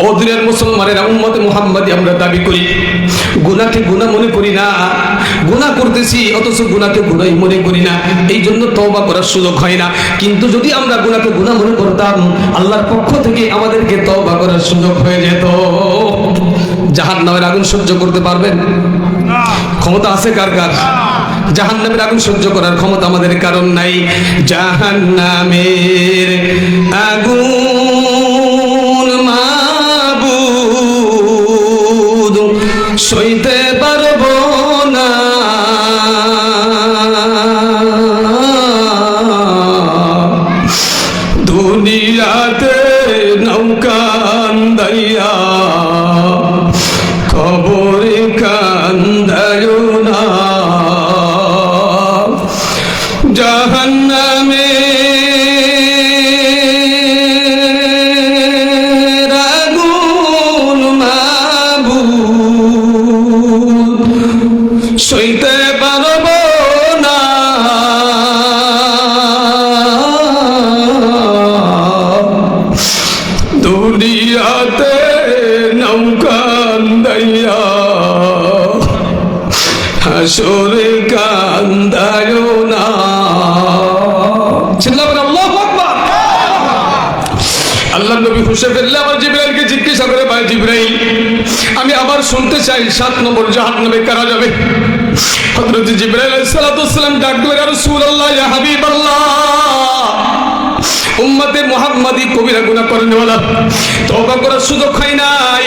ও দুনিয়ার মুসলমানেরা উম্মতে মুহাম্মাদি আমরা দাবি করি। গুনাকে গুনাহ মনে করি না। গুনাহ করতেছি, অথচ গুনাকে গুনাই মনে করি না। এই জন্য তওবা করার সুযোগ হয় না। কিন্তু যদি আমরা গুনাকে গুনাহ মনে করতাম, আল্লাহর পক্ষ থেকে আমাদেরকে তওবা করার সুযোগ হয়ে যেত। জাহান নামের আগুন সহ্য করতে পারবেন? ক্ষমতা আছে কার কার? জাহান্নামের আগুন সহ্য করার ক্ষমতা আমাদের কারণ নাই। জাহান্নামের আগুন সইতে পারব না। দুনিয়াতে নৌকা দাইয়া আল্লাহ নবী করে, ভাই আমি আবার শুনতে চাই, সাত নম্বর জাহান নামে কারা যাবে? হযরত জিব্রাইল ইয়া হাবিবাল্লাহ, উম্মতে মুহাম্মাদি কবিরা গুনাহ করেন তওবা করার সুযোগ হয় নাই।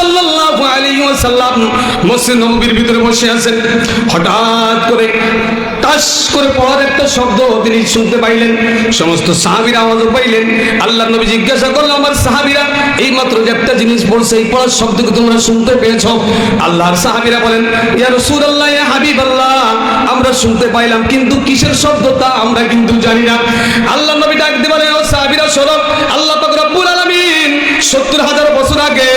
সাল্লাল্লাহু আলাইহি ওয়াসাল্লাম মসজিদ নববীর ভিতরে বসে আছেন। হঠাৎ করে করে পড়ার একটা শব্দ তিনি শুনতে পাইলেন। সমস্ত সাহাবীরা পাইলেন। আল্লাহ নবী জিজ্ঞাসা করল আমার সাহাবীরা এই মাত্র যে একটা জিনিস পড়ছে, এই পড়ার শব্দকে তোমরা শুনতে আল্লাহর সাহাবীরা বলেন, ইয়া রাসূলুল্লাহ, ইয়া হাবিবাল্লাহ, আমরা শুনতে পাইলাম, কিন্তু কিসের শব্দ তা আমরা কিন্তু জানি না। আল্লাহ নবী ডাক দিয়ে বলেন, ও সাহাবীরা আল্লাহ পাক রব্বুল আলামিন সত্তর হাজার বছর আগে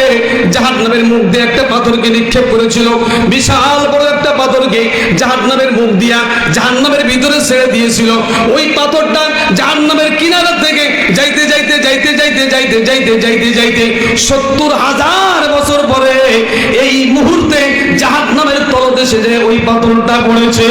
জাহান্নামের মুখ দিয়ে একটা পাথরকে নিক্ষেপ করেছিল। বিশাল বড় একটা পাথরকে জাহান্নামের মুখ দিয়া জাহান্নামের ভিতরে ছেড়ে দিয়েছিল। ওই পাথরটা জাহান্নামের কিনারা থেকে যাইতে যাইতে যাইতে যাইতে যাইতে যাইতে যাইতে যাইতে সত্তর হাজার বছর পরে এই মুহূর্তে জাহান্নামের তলদেশে যে ওই পাথরটা পড়েছে।